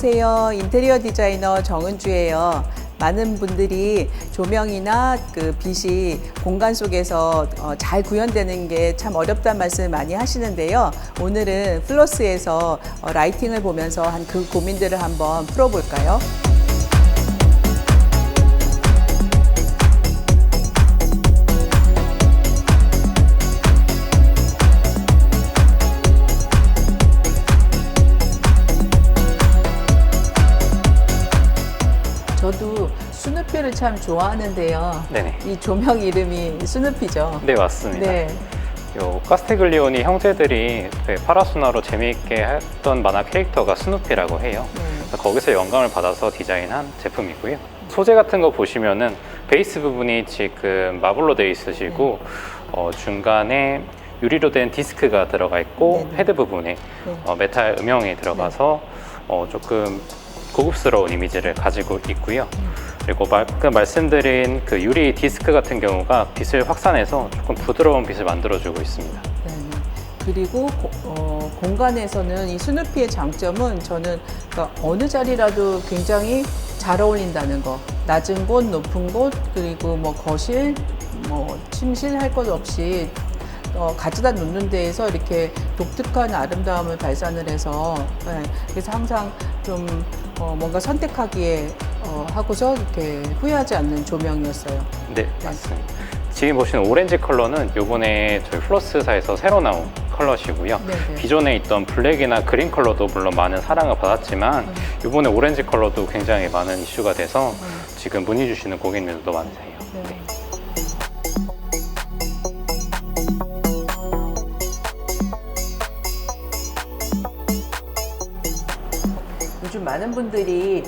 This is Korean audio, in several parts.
안녕하세요. 인테리어 디자이너 정은주예요. 많은 분들이 조명이나 그 빛이 공간 속에서 어, 잘 구현되는 게 참 어렵다는 말씀을 많이 하시는데요. 오늘은 플러스에서 어, 라이팅을 보면서 한 그 고민들을 한번 풀어볼까요? 참 좋아하는데요. 네네. 이 조명 이름이 스누피죠. 네, 맞습니다. 네. 요 카스테글리오니 형제들이 그 파라수나로 재미있게 했던 만화 캐릭터가 스누피라고 해요. 네. 그래서 거기서 영감을 받아서 디자인한 제품이고요. 소재 같은 거 보시면은 베이스 부분이 지금 마블로 되어 있으시고 어, 중간에 유리로 된 디스크가 들어가 있고 네네. 헤드 부분에 네. 어, 메탈 음영이 들어가서 어, 조금 고급스러운 이미지를 가지고 있고요. 그리고 말, 그 말씀드린 그 유리 디스크 같은 경우가 빛을 확산해서 조금 부드러운 빛을 만들어주고 있습니다. 네. 그리고 고- 어, 공간에서는 이 스누피의 장점은 저는 그러니까 어느 자리라도 굉장히 잘 어울린다는 거. 낮은 곳, 높은 곳, 그리고 뭐 거실, 뭐 침실 할 것 없이 어, 가져다 놓는 데에서 이렇게 독특한 아름다움을 발산을 해서 네, 그래서 항상 좀 어, 뭔가 선택하기에 어, 하고서 이렇게 후회하지 않는 조명이었어요. 네, 맞습니다. 지금 보시는 오렌지 컬러는 요번에 저희 플러스사에서 새로 나온 컬러시고요. 네네. 기존에 있던 블랙이나 그린 컬러도 물론 많은 사랑을 받았지만 음. 요번에 오렌지 컬러도 굉장히 많은 이슈가 돼서 지금 문의 주시는 고객님들도 많으세요. 네. 요즘 많은 분들이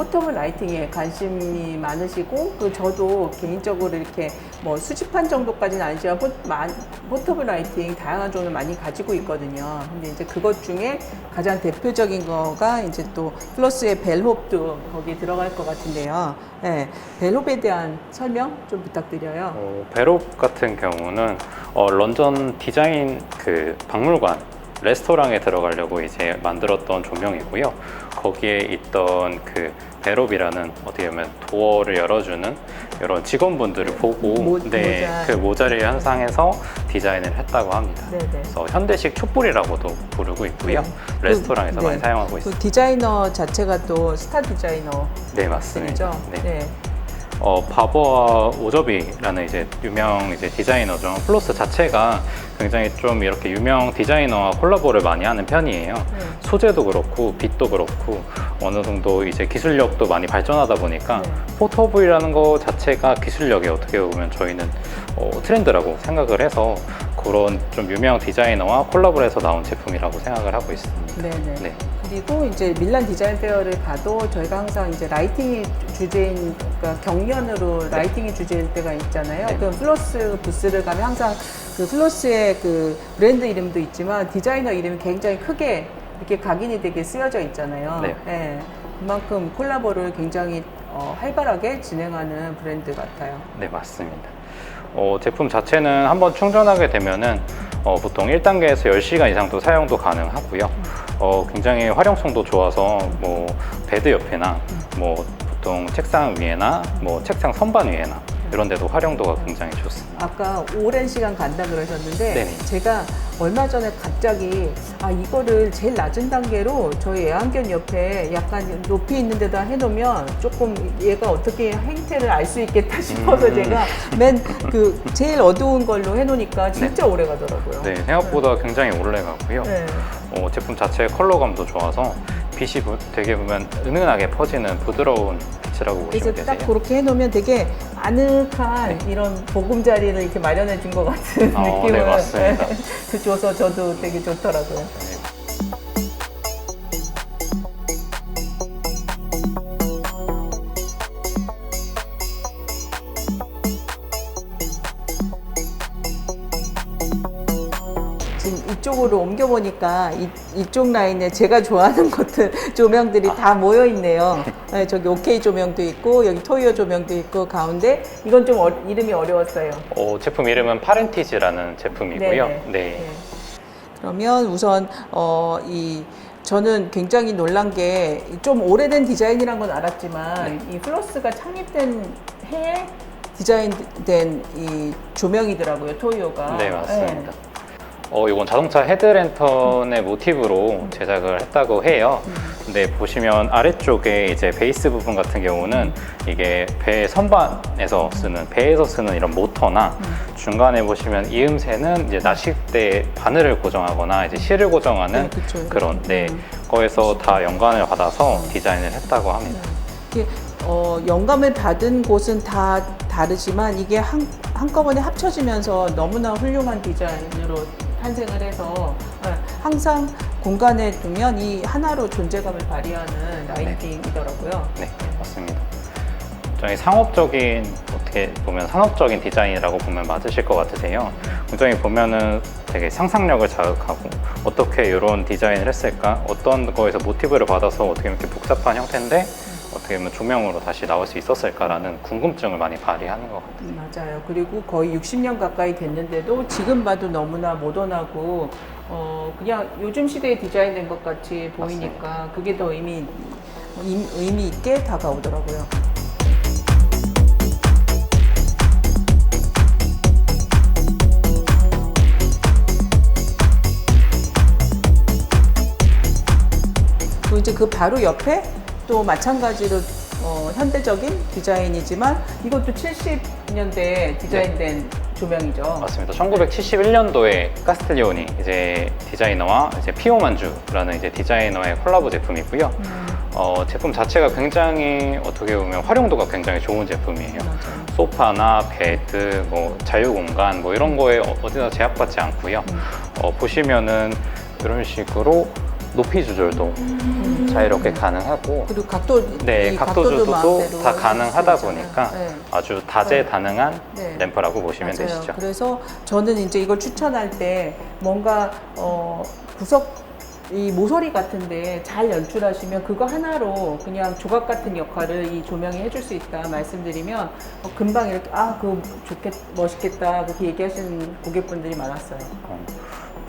포터블 라이팅에 관심이 많으시고 그 저도 개인적으로 이렇게 뭐 수집한 정도까지는 아니지만 포, 만- 포터블 라이팅 다양한 종류 많이 가지고 있거든요. 근데 이제 그것 중에 가장 대표적인 거가 이제 또 플러스의 벨홉도 거기 들어갈 것 같은데요. 네, 벨홉에 대한 설명 좀 부탁드려요. 어, 베롭 같은 경우는 어, 런던 디자인 그 박물관 레스토랑에 들어가려고 이제 만들었던 조명이고요. 거기에 있던 그 베롭이라는 어떻게 보면 도어를 열어주는 이런 직원분들을 보고 모- 네, 모자. 그 모자를 현상해서 디자인을 했다고 합니다. 네네. 그래서 현대식 촛불이라고도 부르고 있고요. 네. 레스토랑에서 그, 많이 네. 사용하고 그 있습니다. 디자이너 자체가 또 스타 디자이너 네, 맞습니다. 분이죠. 네. 네. 어, 바버와 오저비라는 이제 유명 이제 디자이너죠. 플러스 자체가 굉장히 좀 이렇게 유명 디자이너와 콜라보를 많이 하는 편이에요. 네. 소재도 그렇고 빛도 그렇고 어느 정도 이제 기술력도 많이 발전하다 보니까 네. 포토브이라는 거 자체가 기술력이 어떻게 보면 저희는 어, 트렌드라고 생각을 해서 그런 좀 유명 디자이너와 콜라보를 해서 나온 제품이라고 생각을 하고 있습니다. 네네. 네. 그리고 이제 밀란 디자인 페어를 가도 저희가 항상 이제 라이팅이 주제인 그러니까 경연으로 라이팅이 주제일 때가 있잖아요. 네. 그럼 플러스 부스를 가면 항상 그 플러스의 그 브랜드 이름도 있지만 디자이너 이름이 굉장히 크게 이렇게 각인이 되게 쓰여져 있잖아요. 네. 예. 그만큼 콜라보를 굉장히 어, 활발하게 진행하는 브랜드 같아요. 네, 맞습니다. 어, 제품 자체는 한번 충전하게 되면은 어, 보통 1단계에서 10시간 이상도 사용도 가능하고요. 어, 굉장히 활용성도 좋아서 뭐 베드 옆에나 뭐 보통 책상 위에나 뭐 책상 선반 위에나 이런 데도 활용도가 굉장히 좋습니다. 아까 오랜 시간 간다 그러셨는데 네네. 제가 얼마 전에 갑자기 아 이거를 제일 낮은 단계로 저희 애완견 옆에 약간 높이 있는 데다 해놓으면 조금 얘가 어떻게 행태를 알 수 있겠다 싶어서 음. 제가 맨 그 제일 어두운 걸로 해놓으니까 진짜 오래 가더라고요. 네, 생각보다 굉장히 오래 가고요. 네. 어, 제품 자체의 컬러감도 좋아서 빛이 부- 되게 보면 은은하게 퍼지는 부드러운 그래서 보시면 딱 되세요. 그렇게 해놓으면 되게 아늑한 이런 보금자리를 이렇게 마련해 준 것 같은 어, 네, 느낌을 맞습니다. 그 줘서 저도 되게 좋더라고요. 네. 지금 이쪽으로 옮겨보니까 이, 이쪽 라인에 제가 좋아하는 것들 조명들이 다 모여 있네요. 네, 저기 오케이 조명도 있고 여기 토이어 조명도 있고 가운데 이건 좀 어- 이름이 어려웠어요. 어, 제품 이름은 파렌티즈라는 제품이고요. 네네. 네. 그러면 우선 어, 이 저는 굉장히 놀란 게 좀 오래된 디자인이란 건 알았지만 네. 이 플러스가 창립된 해에 디자인된 이 조명이더라고요 토요가. 네, 맞습니다. 어, 이건 자동차 헤드랜턴의 모티브로 제작을 했다고 해요. 근데 보시면 아래쪽에 이제 베이스 부분 같은 경우는 이게 배 선반에서 쓰는 배에서 쓰는 이런 모터나 중간에 보시면 이음새는 이제 낚싯대 바늘을 고정하거나 이제 실을 고정하는 네, 그쵸. 그런 네 음. 거에서 다 영감을 받아서 디자인을 했다고 합니다. 이게 어, 영감을 받은 곳은 다 다르지만 이게 한, 한꺼번에 합쳐지면서 너무나 훌륭한 디자인으로 탄생을 해서 어, 항상 공간에 두면 이 하나로 존재감을 발휘하는 라이팅이더라고요. 네, 맞습니다. 굉장히 상업적인 어떻게 보면 산업적인 디자인이라고 보면 맞으실 것 같으세요. 굉장히 보면은 되게 상상력을 자극하고 어떻게 이런 디자인을 했을까? 어떤 거에서 모티브를 받아서 어떻게 이렇게 복잡한 형태인데 어떻게 보면 조명으로 다시 나올 수 있었을까라는 궁금증을 많이 발휘하는 것 같아요. 음, 맞아요. 그리고 거의 60년 가까이 됐는데도 지금 봐도 너무나 모던하고 어, 그냥 요즘 시대에 디자인된 것 같이 보이니까 그게 더 의미 임- 의미 있게 다가오더라고요. 이제 그 바로 옆에 또 마찬가지로 어, 현대적인 디자인이지만 이것도 70년대 디자인된 조명이죠. 맞습니다. 1971년도에 카스텔리오니 이제 디자이너와 이제 피오만주라는 이제 디자이너의 콜라보 제품이고요. 음, 어, 제품 자체가 굉장히 어떻게 보면 활용도가 굉장히 좋은 제품이에요. 맞아요. 소파나 베드, 뭐 자유 공간 뭐 이런 거에 어- 어디나 제약받지 않고요. 음. 어, 보시면은 이런 식으로 높이 조절도 음. 자유롭게 가능하고 그리고 각도 네, 이 각도 각도도 조절도 마음대로 다 가능하다. 보니까 네. 아주 다재다능한 네. 램프라고 보시면 맞아요. 되시죠. 그래서 저는 이제 이걸 추천할 때 뭔가 어, 구석 이 모서리 같은데 잘 연출하시면 그거 하나로 그냥 조각 같은 역할을 이 조명이 해줄 수 있다 말씀드리면 어, 금방 이렇게 아 그거 좋겠 멋있겠다 그렇게 얘기하시는 고객분들이 많았어요. 어,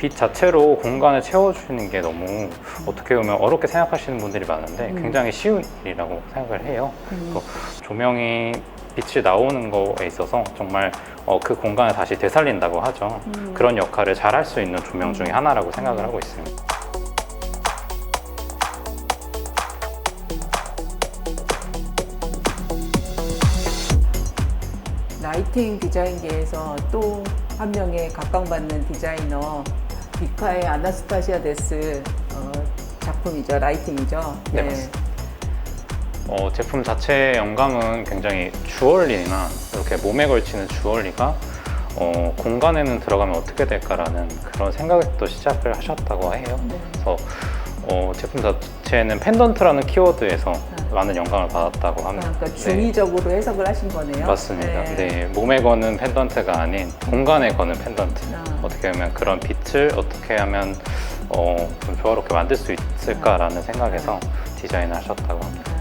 빛 자체로 공간을 채워주는 게 너무 어떻게 보면 어렵게 생각하시는 분들이 많은데 음. 굉장히 쉬운 일이라고 생각을 해요. 음. 또 조명이 빛이 나오는 거에 있어서 정말 어, 그 공간을 다시 되살린다고 하죠. 음. 그런 역할을 잘 할 수 있는 조명 중에 하나라고 생각을 하고 있습니다. 라이팅 디자인계에서 또 한 명의 각광받는 디자이너 비카의 아나스타시아 데스 어, 작품이죠 라이팅이죠. 네, 맞습니다. 어, 제품 자체의 영감은 굉장히 주얼리나 이렇게 몸에 걸치는 주얼리가 어, 공간에는 들어가면 어떻게 될까라는 그런 생각부터 시작을 하셨다고 해요. 네. 그래서 어, 제품 자체는 펜던트라는 키워드에서 네. 많은 영감을 받았다고 합니다. 그러니까 네, 중의적으로 해석을 하신 거네요. 맞습니다. 네. 몸에 거는 펜던트가 아닌 공간에 거는 펜던트. 아. 어떻게 하면 그런 빛을 어떻게 하면 어, 좀 조화롭게 만들 수 있을까라는 생각에서 디자인을 하셨다고 합니다.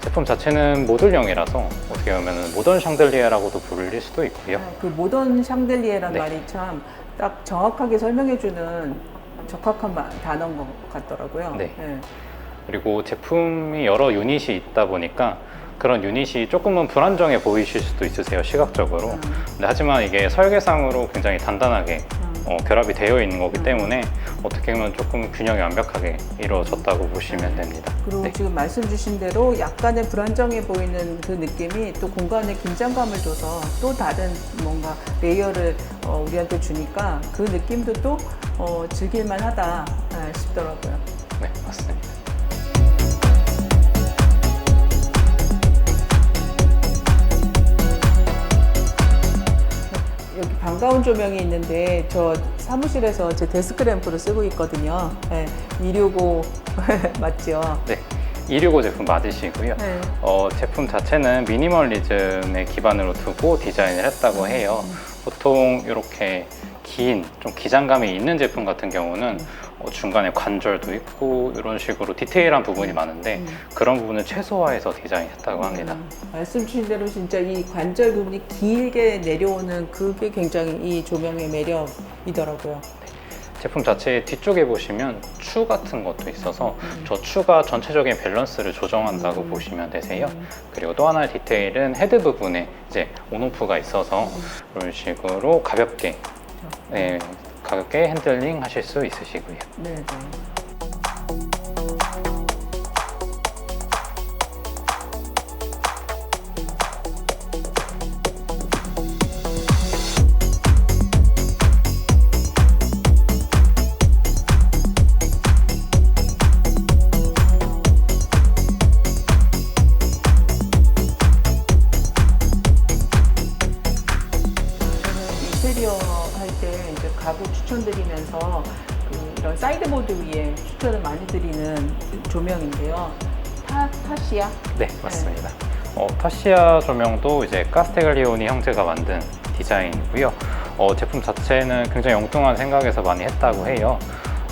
제품 자체는 모듈형이라서 어떻게 보면 모던 샹들리에라고도 부를 수도 있고요. 그 모던 샹들리에란 네. 말이 참 딱 정확하게 설명해주는 적합한 마- 단어인 것 같더라고요. 네. 그리고 제품이 여러 유닛이 있다 보니까 그런 유닛이 조금은 불안정해 보이실 수도 있으세요 시각적으로. 음. 근데 하지만 이게 설계상으로 굉장히 단단하게 음. 어, 결합이 되어 있는 거기 음. 때문에 어떻게 보면 조금 균형이 완벽하게 이루어졌다고 보시면 됩니다. 그리고 네. 지금 말씀 주신 대로 약간의 불안정해 보이는 그 느낌이 또 공간에 긴장감을 줘서 또 다른 뭔가 레이어를 어, 우리한테 주니까 그 느낌도 또 어, 즐길만 하다 아, 싶더라고요. 네, 맞습니다. 여기 반가운 조명이 있는데 저 사무실에서 제 데스크 램프로 쓰고 있거든요. 네, 265 맞죠? 네, 265 제품 맞으시고요. 네. 어, 제품 자체는 미니멀리즘에 기반으로 두고 디자인을 했다고 해요. 보통 이렇게 긴, 좀 기장감이 있는 제품 같은 경우는 어, 중간에 관절도 있고 이런 식으로 디테일한 부분이 많은데 음. 그런 부분을 최소화해서 디자인했다고 합니다. 음, 말씀 주신 대로 진짜 이 관절 부분이 길게 내려오는 그게 굉장히 이 조명의 매력이더라고요. 제품 자체 뒤쪽에 보시면 추 같은 것도 있어서 저 추가 전체적인 밸런스를 조정한다고 음. 보시면 되세요. 그리고 또 하나의 디테일은 헤드 부분에 이제 온오프가 있어서 이런 식으로 가볍게 네, 가볍게 핸들링 하실 수 있으시고요. 네, 네. 이제 가구 추천드리면서 그 이런 사이드보드 위에 추천을 많이 드리는 조명인데요. 타, 타시아? 네, 맞습니다. 어, 타시아 조명도 이제 카스테글리오니 형제가 만든 디자인이고요. 어, 제품 자체는 굉장히 엉뚱한 생각에서 많이 했다고 해요.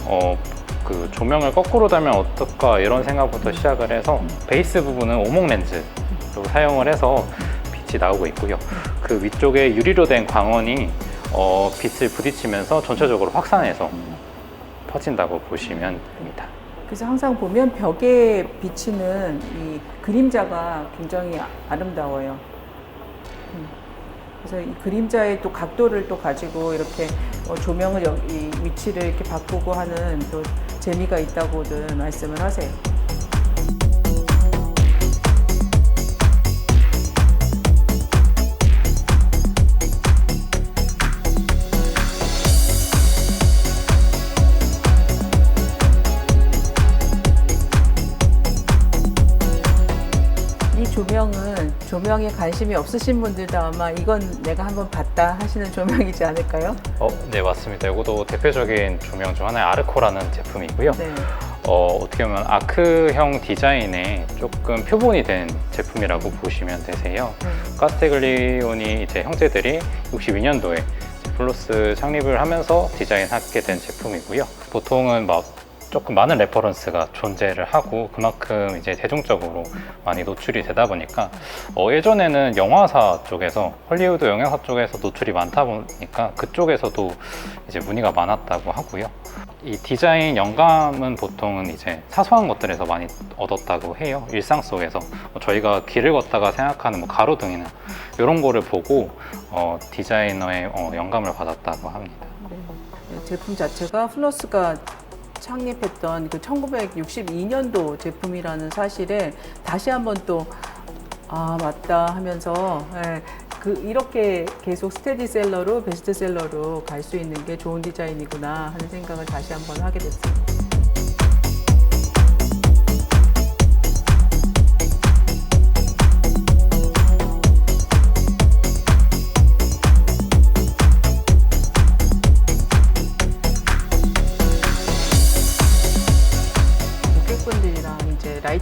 어, 그 조명을 거꾸로 달면 어떨까 이런 생각부터 시작을 해서 베이스 부분은 오목 렌즈로 사용을 해서 빛이 나오고 있고요. 그 위쪽에 유리로 된 광원이 어, 빛을 부딪히면서 전체적으로 확산해서 퍼진다고 보시면 됩니다. 그래서 항상 보면 벽에 비치는 이 그림자가 굉장히 아- 아름다워요. 음. 그래서 이 그림자의 또 각도를 또 가지고 이렇게 어, 조명을 여- 이 위치를 이렇게 바꾸고 하는 또 재미가 있다고들 말씀을 하세요. 조명은 조명에 관심이 없으신 분들도 아마 이건 내가 한번 봤다 하시는 조명이지 않을까요? 어, 네 맞습니다. 이것도 대표적인 조명 중 하나의 아르코라는 제품이고요. 네. 어, 어떻게 보면 아크형 디자인에 조금 표본이 된 제품이라고 보시면 되세요. 네. 카스테글리온이 이제 형제들이 62년도에 플러스 창립을 하면서 디자인하게 된 제품이고요. 보통은 막 조금 많은 레퍼런스가 존재를 하고 그만큼 이제 대중적으로 많이 노출이 되다 보니까 어, 예전에는 영화사 쪽에서 헐리우드 영화사 쪽에서 노출이 많다 보니까 그쪽에서도 이제 문의가 많았다고 하고요. 이 디자인 영감은 보통은 이제 사소한 것들에서 많이 얻었다고 해요. 일상 속에서 뭐 저희가 길을 걷다가 생각하는 뭐 가로등이나 이런 거를 보고 어, 디자이너의 어, 영감을 받았다고 합니다. 네, 제품 자체가 플러스가 창립했던 그 1962년도 제품이라는 사실에 다시 한번 또 아 맞다 하면서 예, 그 이렇게 계속 스테디셀러로 베스트셀러로 갈 수 있는 게 좋은 디자인이구나 하는 생각을 다시 한번 하게. 고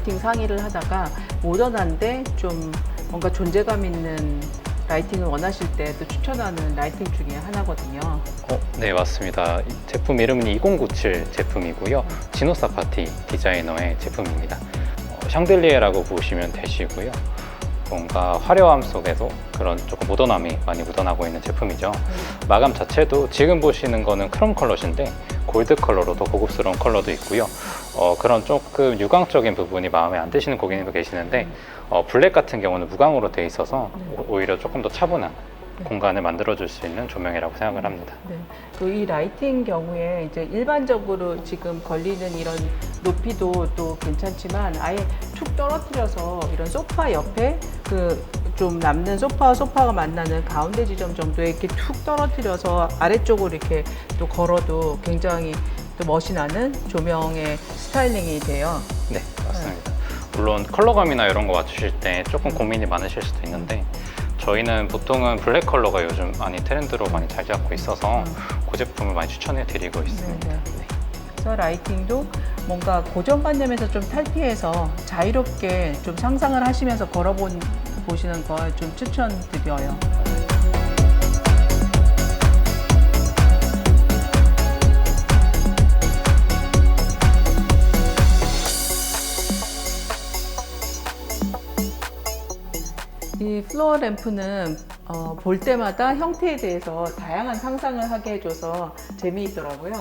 라이팅 상의를 하다가 모던한데 좀 뭔가 존재감 있는 라이팅을 원하실 때 또 추천하는 라이팅 중에 하나거든요. 어, 네 맞습니다. 이 제품 이름은 2097 제품이고요. 지노사 파티 디자이너의 제품입니다. 어, 샹들리에라고 보시면 되시고요. 뭔가 화려함 속에도 그런 조금 모던함이 많이 묻어나고 있는 제품이죠. 마감 자체도 지금 보시는 거는 크롬 컬러신데 골드 컬러로 더 고급스러운 컬러도 있고요. 어, 그런 조금 유광적인 부분이 마음에 안 드시는 고객님도 계시는데 어, 블랙 같은 경우는 무광으로 돼 있어서 오- 오히려 조금 더 차분한 공간을 만들어줄 수 있는 조명이라고 생각을 합니다. 네. 그이 라이팅 경우에 이제 일반적으로 지금 걸리는 이런 높이도 또 괜찮지만 아예 툭 떨어뜨려서 이런 소파 옆에 그 좀 남는 소파와 소파가 만나는 가운데 지점 정도에 이렇게 툭 떨어뜨려서 아래쪽으로 이렇게 또 걸어도 굉장히 또 멋이 나는 조명의 스타일링이 돼요. 네, 맞습니다. 물론 컬러감이나 이런 거 맞추실 때 조금 고민이 많으실 수도 있는데 저희는 보통은 블랙 컬러가 요즘 많이 트렌드로 많이 잘 잡고 있어서 그 제품을 많이 추천해 드리고 있습니다. 네, 네. 그래서 라이팅도 뭔가 고정관념에서 좀 탈피해서 자유롭게 좀 상상을 하시면서 걸어본 보시는 걸 좀 추천드려요. 이 플로어 램프는 어, 볼 때마다 형태에 대해서 다양한 상상을 하게 해줘서 재미있더라고요.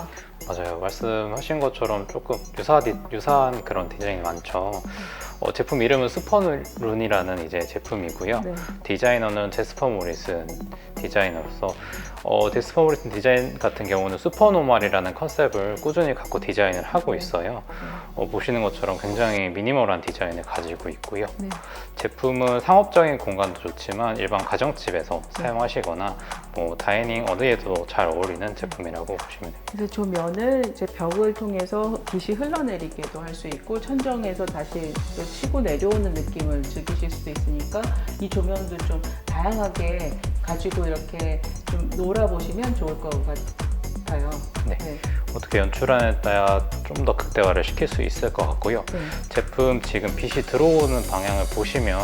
맞아요. 말씀하신 것처럼 조금 유사 디, 유사한 그런 디자인이 많죠. 어, 제품 이름은 스퍼룬이라는 이제 제품이고요. 네. 디자이너는 제스퍼 모리슨 디자이너로서 어, 제스퍼 모리슨 디자인 같은 경우는 슈퍼노멀이라는 컨셉을 꾸준히 갖고 디자인을 하고 있어요. 어, 보시는 것처럼 굉장히 미니멀한 디자인을 가지고 있고요. 네. 제품은 상업적인 공간도 좋지만 일반 가정집에서 사용하시거나 뭐 다이닝 어디에도 잘 어울리는 제품이라고 보시면 됩니다. 그래서 조면을 이제 벽을 통해서 빛이 흘러내리게도 할 수 있고 천정에서 다시 또 치고 내려오는 느낌을 즐기실 수도 있으니까 이 조명도 좀 다양하게 가지고 이렇게 좀 놀아보시면 좋을 것 같아요. 네. 네. 어떻게 연출안에 따라 좀 더 극대화를 시킬 수 있을 것 같고요. 네. 제품 지금 빛이 들어오는 방향을 보시면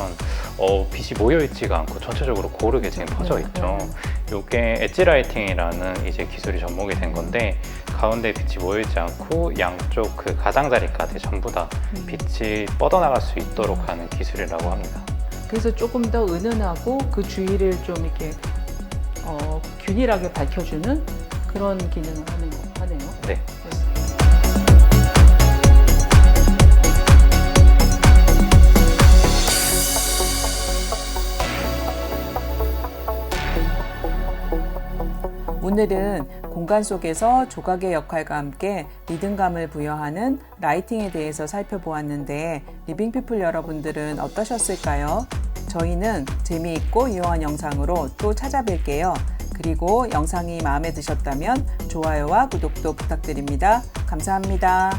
어, 빛이 모여 있지가 않고 전체적으로 고르게 지금 퍼져 네, 있죠. 네. 이게 엣지 라이팅이라는 이제 기술이 접목이 된 건데 가운데 빛이 모여 있지 않고 양쪽 그 가장자리까지 전부 다 음. 빛이 뻗어나갈 수 있도록 하는 기술이라고 합니다. 그래서 조금 더 은은하고 그 주위를 좀 이렇게 어, 균일하게 밝혀주는 그런 기능을 하는 거 하네요. 네. 네. 오늘은 공간 속에서 조각의 역할과 함께 리듬감을 부여하는 라이팅에 대해서 살펴보았는데 리빙피플 여러분들은 어떠셨을까요? 저희는 재미있고 유용한 영상으로 또 찾아뵐게요. 그리고 영상이 마음에 드셨다면 좋아요와 구독도 부탁드립니다. 감사합니다.